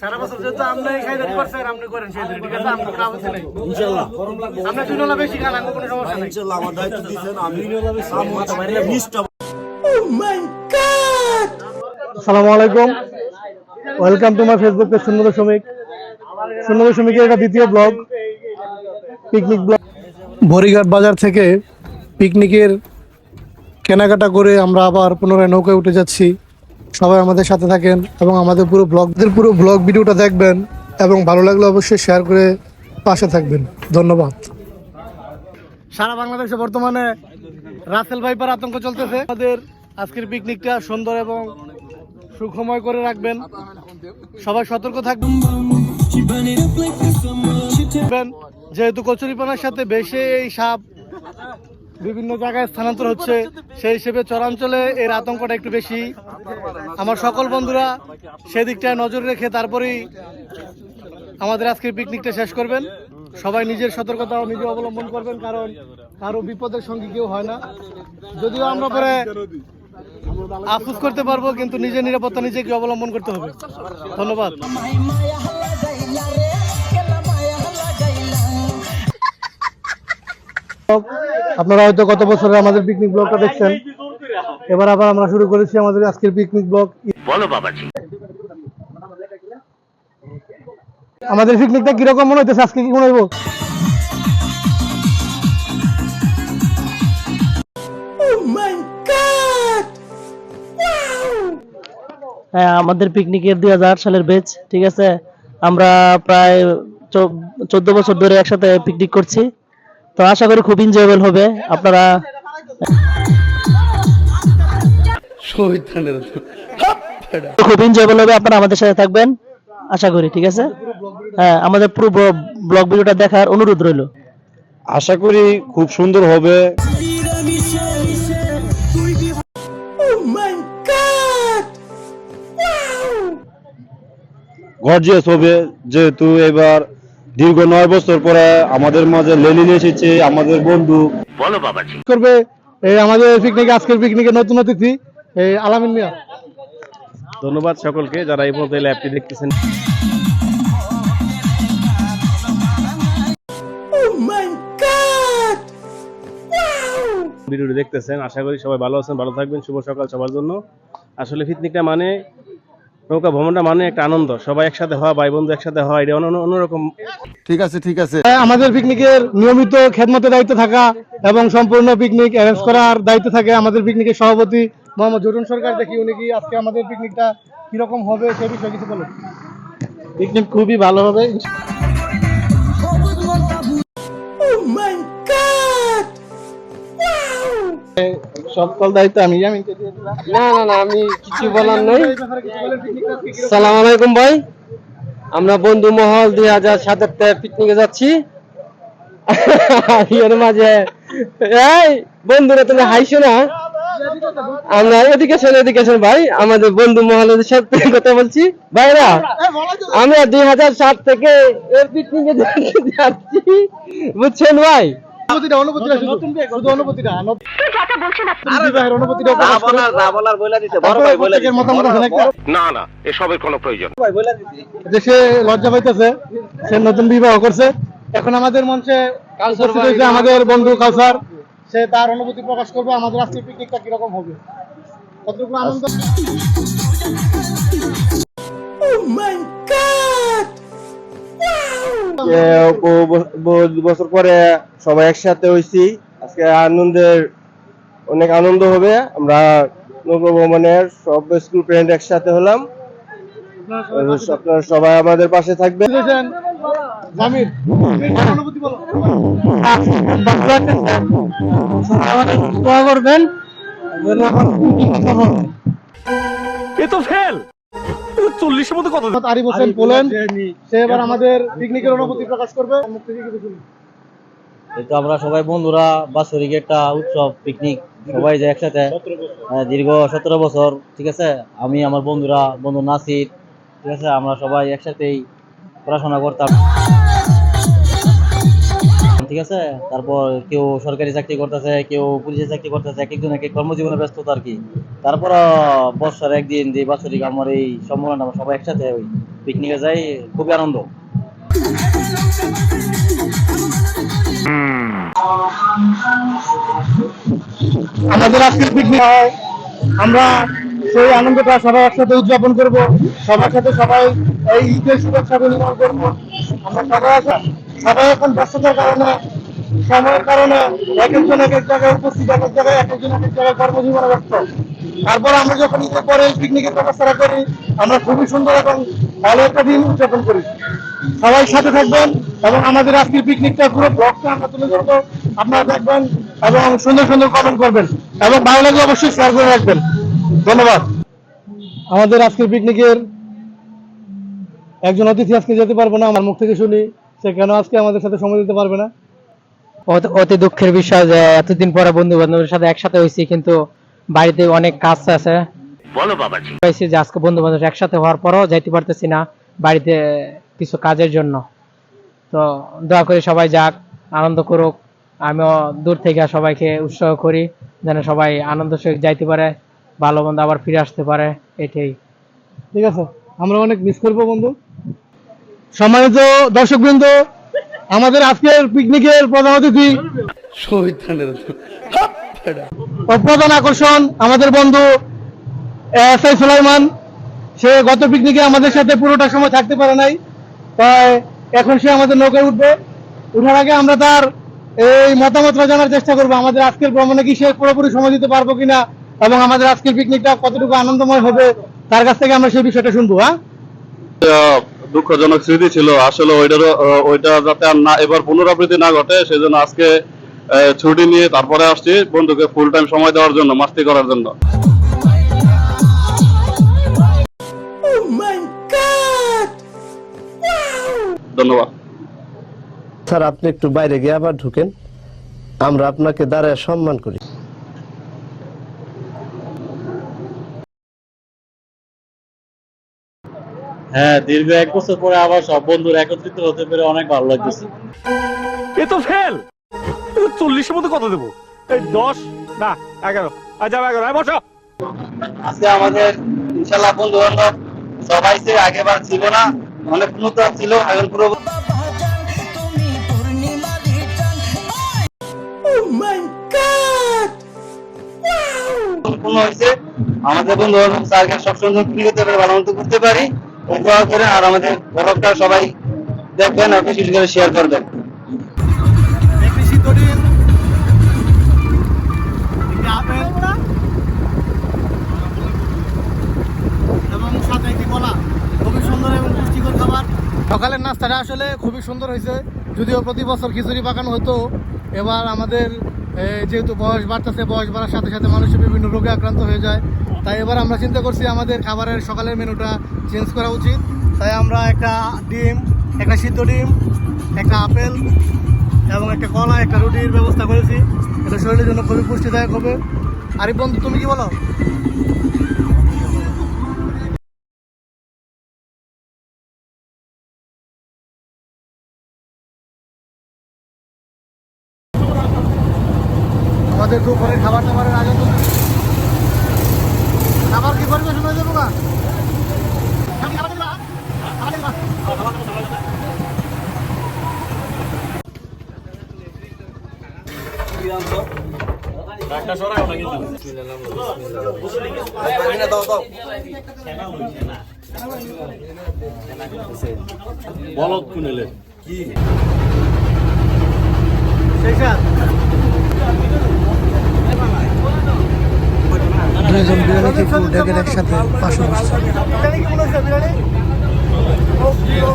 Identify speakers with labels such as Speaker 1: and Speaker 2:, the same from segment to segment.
Speaker 1: সারা বছর যেহেতু আপনি খাইদারি করছেন আপনি করেন সেই ঠিক আছে? আপনার কোনো আপত্তি নাই।
Speaker 2: ইনশাল্লাহ
Speaker 1: আপনি দুইনলা বেশি খান আমার কোনো সমস্যা নাই।
Speaker 2: ইনশাল্লাহ আমার দায়িত্ব দিয়েছেন আমি আমি বিশটা
Speaker 3: আসসালামু আলাইকুম। Welcome to my Facebook page শূন্য দশমিক শূন্য দশমিকের এটা দ্বিতীয় ব্লগ পিকনিক ব্লগ ভরিঘাট বাজার থেকে পিকনিকের কেনাকাটা করে আমরা আবার পুনরায় নৌকায় উঠে যাচ্ছি। সবাই আমাদের সাথে থাকেন এবং আমাদের পুরো ব্লগদের পুরো ব্লগ ভিডিওটা দেখবেন এবং ভালো লাগলে অবশ্যই শেয়ার করে পাশে থাকবেন। ধন্যবাদ। সারা বাংলাদেশে বর্তমানে রাসেল ভাইপার আতঙ্ক চলতেছে। আমাদের আজকের পিকনিকটা সুন্দর এবং সুখময় করে রাখবেন। সবাই সতর্ক থাকবেন যেহেতু কচুরিপানার সাথে বেশি এই সাপ বিভিন্ন জায়গায় স্থানান্তর হচ্ছে। সেই হিসেবে চরাঞ্চলে এর আতঙ্কটা একটু বেশি। আমার সকল বন্ধুরা সেদিকটায় নজর রেখে তারপরেই আমাদের আজকের পিকনিকটা শেষ করবেন। সবাই নিজের সতর্কতা নিজে অবলম্বন করবেন কারণ কারও বিপদের সঙ্গে কেউ হয় না। যদিও আমরা পরে আফসোস করতে পারব কিন্তু নিজের নিরাপত্তা নিজেকে অবলম্বন করতে হবে। ধন্যবাদ। আপনারা হয়তো গত বছরে আমাদের পিকনিক ব্লগটা দেখছেন। এবার আবার আমরা শুরু করেছি আমাদের আজকের পিকনিক ব্লগ
Speaker 4: বলো বাবাজি।
Speaker 3: আমাদের পিকনিকটা কীরকম মনে হইতেছে? আজকে কি মনে হইব?
Speaker 5: হ্যাঁ আমাদের পিকনিকের দুই হাজার সালের বেচ ঠিক আছে? আমরা প্রায় চোদ্দ বছর ধরে একসাথে পিকনিক করছি। তো আশা করি খুব এনজয়েবল হবে। আপনারা খুব এনজয়েবল হবে আপনারা আমাদের সাথে থাকবেন আশা করি ঠিক আছে? হ্যাঁ আমাদের পুরো ব্লগ ভিডিওটা দেখার অনুরোধ রইল।
Speaker 6: আশা করি খুব সুন্দর হবে। গর্জিয়াস হবে যেহেতু এবার দীর্ঘ নয় বছর পরে আমাদের মাঝে লেলিন এসেছে আমাদের বন্ধু।
Speaker 4: বলো বাবাজি।
Speaker 3: করবে? এই আমাদের পিকনিকে আজকের পিকনিকে নতুন অতিথি এই আলামিন মিয়া।
Speaker 6: ধন্যবাদ সকলকে যারা এই পর্যন্ত ল্যাবটি দেখতেছেন। ভিডিওটি দেখতেছেন আশা করি সবাই ভালো আছেন ভালো থাকবেন শুভ সকাল সবার জন্য। আসলে পিকনিকটা মানে নৌকা ভ্রমণটা মানে একটা আনন্দ। সবাই একসাথে হওয়া ভাই বন্ধু একসাথে হওয়া এটা অন্য অন্যরকম।
Speaker 2: ঠিক আছে ঠিক আছে।
Speaker 3: হ্যাঁ, আমাদের পিকনিকের নিয়মিত খেদমতের দায়িত্ব থাকা এবং সম্পূর্ণ পিকনিক অ্যারেঞ্জ করার দায়িত্ব থাকে আমাদের পিকনিকের সভাপতি মোহাম্মদ জরুন সরকার। দেখি উনি কি আজকে আমাদের পিকনিকটা কীরকম হবে সে বিষয়ে কিছু বলুন।
Speaker 5: পিকনিক খুবই ভালো হবে।
Speaker 3: সকল দায়িত্ব আমি
Speaker 5: না না না, আমি কিছু বলার নাই। সালাম আলাইকুম ভাই। আমরা বন্ধু মহল দুই হাজার সাতাত্তে পিকনিকে যাচ্ছি। এর মাঝে, এই, বন্ধুরা, তুমি হাইছো না? আমরা এদিকে শোন এদিকে শোন ভাই, আমাদের বন্ধু মহলের সাথে কথা বলছি। ভাইরা, আমরা দুই হাজার সাত থেকে পিকনিকে যাচ্ছি। বুঝছেন ভাই?
Speaker 3: অনুভূতিটা অনুভূতিটা শুধু অনুভূতিটা?
Speaker 4: না না এসবের কোনো প্রয়োজন
Speaker 3: যে সে লজ্জা পাইতেছে সে নতুন বিবাহ করছে। এখন আমাদের মঞ্চে আমাদের বন্ধু কাউসার সে তার অনুভূতি প্রকাশ করবে আমাদের আজকে পিকনিকটা কীরকম হবে। কতটুকু আনন্দ?
Speaker 6: বছর পরে সবাই একসাথে হয়েছি আজকে আনন্দের অনেক আনন্দ হবে। আমরা নৌকা সব স্কুল ফ্রেন্ড একসাথে হলাম। আপনারা সবাই আমাদের পাশে থাকবেন।
Speaker 3: হয়েছেন জামির অনুভূতি বলো।
Speaker 5: দোয়া করবেন।
Speaker 4: এ তো ফেল। চল্লিশের মধ্যে কত?
Speaker 3: আরিফ হোসেন বলেন সে এবার আমাদের পিকনিকের অনুভূতি প্রকাশ করবে।
Speaker 7: এই তো আমরা সবাই বন্ধুরা বাৎসরিক একটা উৎসব পিকনিক সবাই যে একসাথে হ্যাঁ, দীর্ঘ সতেরো বছর ঠিক আছে? আমি আমার বন্ধুরা বন্ধু নাসির ঠিক আছে? আমরা সবাই একসাথেই পড়াশোনা করতাম। ঠিক আছে? তারপর কেউ সরকারি চাকরি করতেছে, কেউ পুলিশের চাকরি করতেছে, এক একজন এক এক কর্মজীবনে ব্যস্ততা আর কি। তারপর বর্ষার একদিন যে বাৎসরিক আমার এই সম্মেলন আমরা সবাই একসাথে হই পিকনিকে যাই, খুবই আনন্দ।
Speaker 3: আমাদের আজকের পিকনিক হয়, আমরা সেই আনন্দটা সবাই একসাথে উদযাপন করব, সবার সাথে সবাই এই ঈদের শুভেচ্ছা বিনিময় করব। আমরা সবাই সবাই এখন ব্যস্ততার কারণে, সময়ের কারণে এক একজন এক এক জায়গায় উপস্থিত, এক এক জায়গায় এক একজন এক এক জায়গায় কর্মজীবনে ব্যস্ত। তারপর আমরা যখন ঈদের পরে পিকনিকের ব্যবস্থাটা করি, আমরা খুবই সুন্দর এবং ভালো একটা দিন উদযাপন করি। সবাই সাথে থাকবেন এবং আমাদের আজকের পিকনিকটা পুরো ব্লগটা আমরা তুলে ধরবো। আপনারা দেখবেন এবং সুন্দর সুন্দর কমেন্ট করবেন এবং ভালো লাগলে অবশ্যই শেয়ার করে রাখবেন। ধন্যবাদ। আমাদের আজকের পিকনিকের একজন অতিথি আজকে যেতে পারব না, আমার মুখ থেকে শুনি। সে কেন আজকে আমাদের সাথে সময় দিতে পারবে না?
Speaker 5: অতি দুঃখের বিষয় যে এতদিন পরে বন্ধু বান্ধবের সাথে একসাথে হয়েছি কিন্তু বাড়িতে অনেক কাজ আছে।
Speaker 4: বলো বাবাজি।
Speaker 5: হয়েছে যে আজকে বন্ধু বান্ধব একসাথে হওয়ার পরও যাইতে পারতেছি না বাড়িতে কিছু কাজের জন্য। তো দোয়া করি সবাই যাক আনন্দ করুক। আমিও দূর থেকে সবাইকে উৎসাহ করি যেন সবাই আনন্দ সহিত যাইতে পারে ভালো মন্দ আবার ফিরে আসতে পারে এটাই।
Speaker 3: ঠিক আছে আমরা অনেক মিস করব বন্ধু। সম্মানিত দর্শকবৃন্দ আমাদের আজকের পিকনিকের প্রধান অতিথি। প্রধান আকর্ষণ আমাদের বন্ধু এস আই সুলাইমান। সে গত পিকনিকে আমাদের সাথে পুরোটা সময় থাকতে পারে নাই তাই এখন সে আমাদের নৌকায় উঠবে। উঠার আগে আমরা তার এই মতামতটা জানার চেষ্টা করব আমাদের আজকের ভ্রমণে কি সে পুরোপুরি সময় দিতে পারব কিনা এবং আমাদের আজকের পিকনিকটা কতটুকু আনন্দময় হবে তার কাছ থেকে আমরা সেই বিষয়টা শুনব হ্যাঁ?
Speaker 2: দুঃখজনক স্মৃতি ছিল। আসলে ওইটারও ওইটা যাতে আর না এবার পুনরাবৃত্তি না ঘটে সেই জন্য আজকে ছুটি নিয়ে তারপরে আসছি বন্ধুকে ফুল টাইম সময় দেওয়ার জন্য মাস্তি করার জন্য। ধন্যবাদ।
Speaker 6: স্যার আপনি একটু বাইরে গিয়ে আবার ঢুকেন। আমরা আপনাকে দাঁড়ায় সম্মান করি।
Speaker 7: হ্যাঁ দীর্ঘ এক বছর পরে আবার সব বন্ধুরা একত্রিত হতে পেরে অনেক ভালো লাগতেছে।
Speaker 4: এ তো ফেল! চল্লিশের মধ্যে কত দেবো? এই দশ না এগারো। আচ্ছা এগারো হ্যাঁ বসো।
Speaker 7: আজকে আমাদের ইনশাল্লাহ বন্ধু বান্ধব সবাই সে আগেবার ছিল না অনেক নতুন ছিল এখন পুরো হয়েছে। আমাদের বন্ধু বান্ধব স্যারকে সবসময় করতে পারে ভালো মতো করতে পারি। দোয়া করে আর আমাদের ব্লগটা সবাই দেখবেন আর বিশেষ করে শেয়ার করবেন।
Speaker 3: সকালের নাস্তাটা আসলে খুবই সুন্দর হয়েছে। যদিও প্রতি বছর খিচুড়ি পাকানো হতো। এবার আমাদের যেহেতু বয়স বাড়তেছে, বয়স বাড়ার সাথে সাথে মানুষের বিভিন্ন রোগে আক্রান্ত হয়ে যায়। তাই এবার আমরা চিন্তা করছি আমাদের খাবারের সকালের মেনুটা চেঞ্জ করা উচিত। তাই আমরা একটা ডিম, একটা সিদ্ধ ডিম, একটা আপেল এবং একটা কলা, একটা রুটির ব্যবস্থা করেছি। এটা শরীরের জন্য খুবই পুষ্টিদায়ক হবে। আরিফ বন্ধু, তুমি কি বলো? আমাদের দুপুরে খাবার দাবারের তো খাবার কি পরিবেশন হয়ে যাব না খাবার দিবা? খাবার দিবা?
Speaker 2: বলদ কুনেলে
Speaker 3: সেই স্যার দুজন বিরিয়ানি থেকে ডেকের একসাথে পাশে বসছে বিরিয়ানি কেমন হয়েছে বিরিয়ানি ও, ও,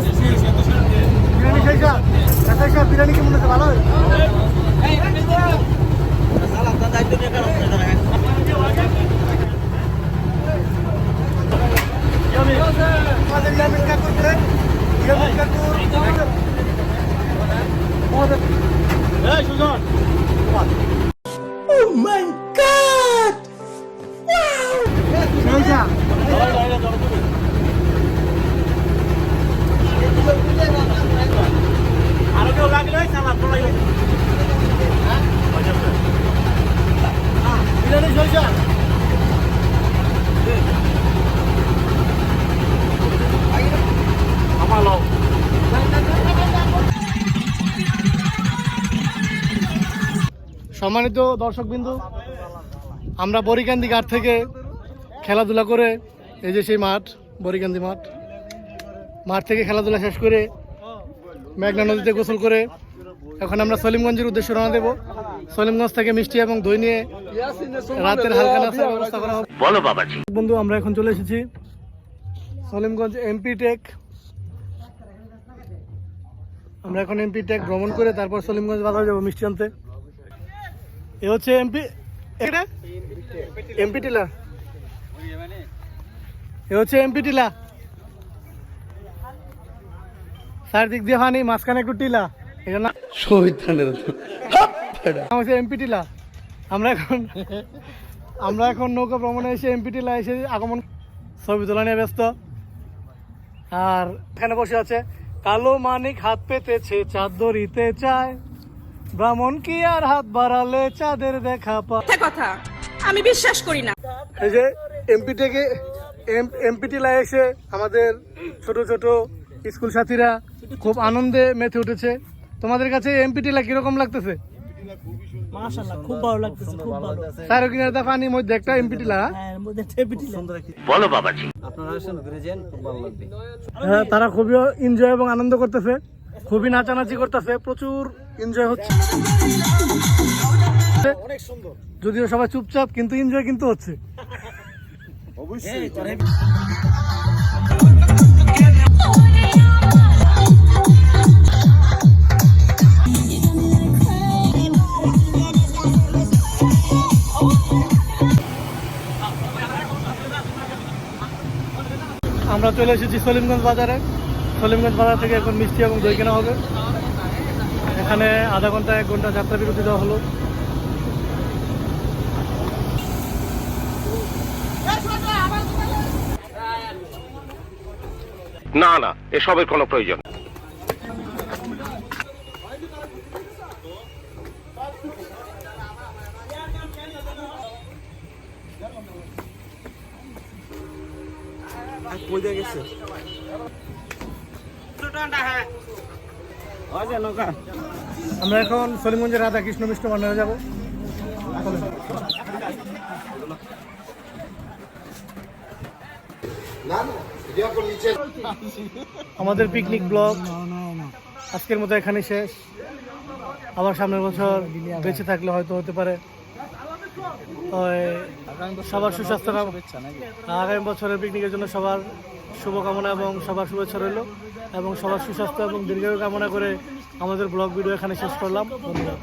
Speaker 3: সম্মানিত দর্শকবিন্দু আমরা বরিকান্দি ঘাট থেকে খেলাধুলা করে এই যে সেই মাঠ বরিকান্দি মাঠ মাঠ থেকে খেলাধুলা শেষ করে মেঘনা নদীতে গোসল করে এখন আমরা সলিমগঞ্জের উদ্দেশ্যে রওনা দেব। সলিমগঞ্জ থেকে মিষ্টি এবং দই নিয়ে রাতের হালকা নাস্তার ব্যবস্থা করা হবে।
Speaker 4: বলো বাবাজি।
Speaker 3: বন্ধু আমরা এখন চলে এসেছি সলিমগঞ্জ এমপি টেক। আমরা এখন এমপি টেক ভ্রমণ করে তারপর সলিমগঞ্জ বাজার যাব মিষ্টি আনতে। এ হচ্ছে এমপি এটা? এমপি টিলা। এ হচ্ছে এমপি টিলা। চারদিক দিয়ে পানি মাঝখানে একটু টিলা। এখানে নাম হচ্ছে এমপি টিলা। আমরা এখন আমরা এখন নৌকা ভ্রমণে এসে এমপি টিলা এসে আগমন ছবি তোলা নিয়ে ব্যস্ত। আর এখানে বসে আছে কালো মানিক হাত পেতেছে চাঁদ ধরিতে চায়। ব্রাহ্মণ কি আর হাত বাড়ালে চাঁদের দেখা পা
Speaker 8: কথা। আমি বিশ্বাস করি না।
Speaker 3: এই যে এমপি থেকে এমপি টিলা এসে আমাদের ছোট ছোট স্কুল সাথীরা খুব আনন্দে মেতে উঠেছে। তোমাদের কাছে এমপি টিলা কীরকম লাগতেছে?
Speaker 9: খুব ভালো লাগতেছে খুব ভালো।
Speaker 3: কিনারে মধ্যে একটা
Speaker 9: হ্যাঁ
Speaker 4: বলো বাবাজি।
Speaker 3: হ্যাঁ তারা খুবই এনজয় এবং আনন্দ করতেছে। খুবই নাচানাচি করতেছে প্রচুর এনজয় হচ্ছে। অনেক সুন্দর। যদিও সবাই চুপচাপ কিন্তু এনজয় কিন্তু হচ্ছে। আমরা চলে এসেছি সলিমগঞ্জ বাজারে। সলিমগঞ্জ বাজার থেকে এখন মিষ্টি এবং দই কেনা হবে। এখানে আধা ঘণ্টা এক ঘণ্টা যাত্রা বিরতি দেওয়া হলো।
Speaker 4: না না এসবের কোনো প্রয়োজন
Speaker 3: আমরা এখন সলিমগঞ্জের রাধা কৃষ্ণ মিষ্ট ভান্ডারে যাব। আমাদের পিকনিক ব্লগ আজকের মতো এখানে শেষ। আবার সামনের বছর বেঁচে থাকলে হয়তো হতে পারে। সবার সুস্বাস্থ্য আগামী বছরের পিকনিকের জন্য সবার শুভকামনা এবং সবার শুভেচ্ছা রইল। এবং সবার সুস্বাস্থ্য এবং দীর্ঘায়ু কামনা করে আমাদের ব্লগ ভিডিও এখানে শেষ করলাম। ধন্যবাদ।